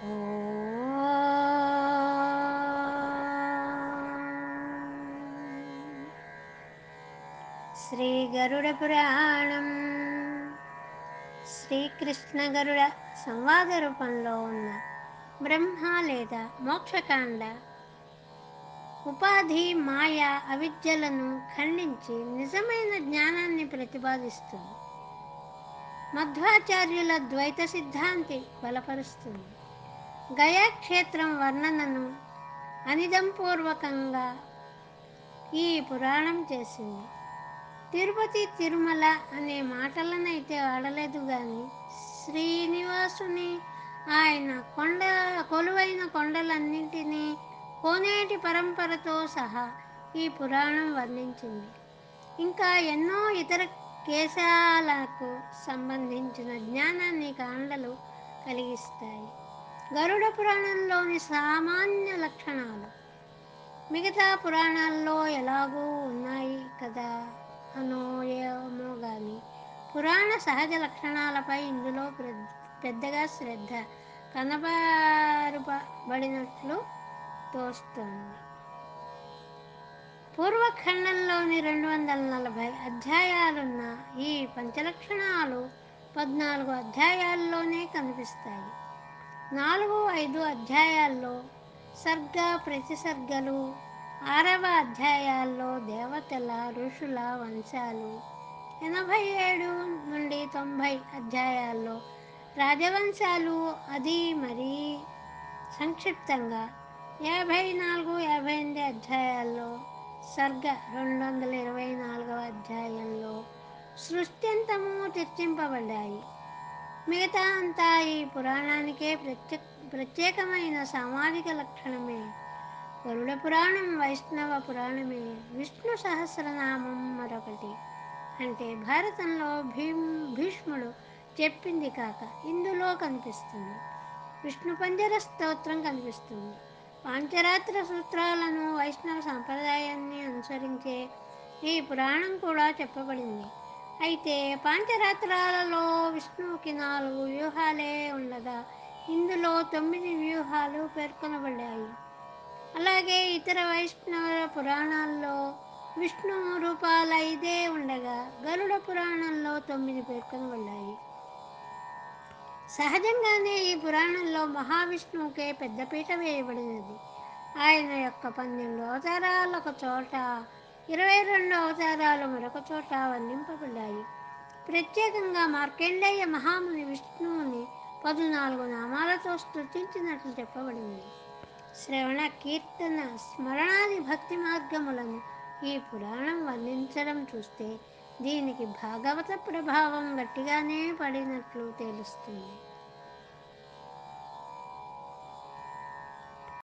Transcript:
శ్రీ గరుడ పురాణం శ్రీకృష్ణ గరుడ సంవాద రూపంలో ఉన్న బ్రహ్మ లేదా మోక్షకాండ ఉపాధి మాయ అవిద్యలను ఖండించి నిజమైన జ్ఞానాన్ని ప్రతిపాదిస్తుంది. మధ్వాచార్యుల ద్వైత సిద్ధాంతి బలపరుస్తుంది. గయాక్షేత్రం వర్ణనను అనిదంపూర్వకంగా ఈ పురాణం చేసింది. తిరుపతి తిరుమల అనే మాటలనైతే వాడలేదు కానీ శ్రీనివాసుని ఆయన కొండ కొలువైన కొండలన్నింటినీ కోనేటి పరంపరతో సహా ఈ పురాణం వర్ణించింది. ఇంకా ఎన్నో ఇతర కేశాలకు సంబంధించిన జ్ఞానాన్ని కాండలు కలిగిస్తాయి. గరుడ పురాణంలోని సామాన్య లక్షణాలు. మిగతా పురాణాల్లో ఎలాగూ ఉన్నాయి కదా? అనో ఏమో కానీ పురాణ సహజ లక్షణాలపై ఇందులో పెద్దగా శ్రద్ధ కనబరపబడినట్లు తోస్తోంది. పూర్వఖండంలోని రెండు వందల నలభై అధ్యాయాలున్న ఈ పంచలక్షణాలు పద్నాలుగు అధ్యాయాల్లోనే కనిపిస్తాయి. నాలుగు ఐదు అధ్యాయాల్లో సర్గ ప్రతిసర్గలు ఆరవ అధ్యాయాల్లో దేవతల ఋషుల వంశాలు ఎనభై ఏడు నుండి తొంభై అధ్యాయాల్లో రాజవంశాలు అది మరీ సంక్షిప్తంగా యాభై నాలుగు యాభై ఎనిమిది అధ్యాయాల్లో సర్గ రెండు వందల ఇరవై నాలుగవ అధ్యాయంలో సృష్టి అంతము చర్చింపబడ్డాయి. మిగతా అంతా ఈ పురాణానికే ప్రత్యే ప్రత్యేకమైన సామాజిక లక్షణమే. గరుడ పురాణం వైష్ణవ పురాణమే విష్ణు సహస్రనామం మరొకటి. అంటే భారతంలో భీమ్ భీష్ముడు చెప్పింది కాక ఇందులో కనిపిస్తుంది. విష్ణు పంజర స్తోత్రం కనిపిస్తుంది. పాంచరాత్ర సూత్రాలను వైష్ణవ సాంప్రదాయాన్ని అనుసరించే ఈ పురాణం కూడా చెప్పబడింది. అయితే పాంచరాత్రాలలో విష్ణువుకి నాలుగు వ్యూహాలే ఉండగా ఇందులో తొమ్మిది వ్యూహాలు పేర్కొనబడ్డాయి. అలాగే ఇతర వైష్ణవ పురాణాల్లో విష్ణు రూపాల ఐదే ఉండగా గరుడ పురాణంలో తొమ్మిది పేర్కొనబడ్డాయి. సహజంగానే ఈ పురాణంలో మహావిష్ణువుకే పెద్దపీట వేయబడినది. ఆయన యొక్క పన్నెండు అవతారాలు ఒక చోట ఇరవై రెండు అవతారాలు మరొక చోట వర్ణింపబడ్డాయి. ప్రత్యేకంగా మార్కండేయ మహాముని విష్ణువుని పద్నాలుగు నామాలతో స్తుతించినట్లు చెప్పబడింది. శ్రవణ కీర్తన స్మరణాది భక్తి మార్గములను ఈ పురాణం వర్ణించడం చూస్తే దీనికి భాగవత ప్రభావం గట్టిగానే పడినట్లు తెలుస్తుంది.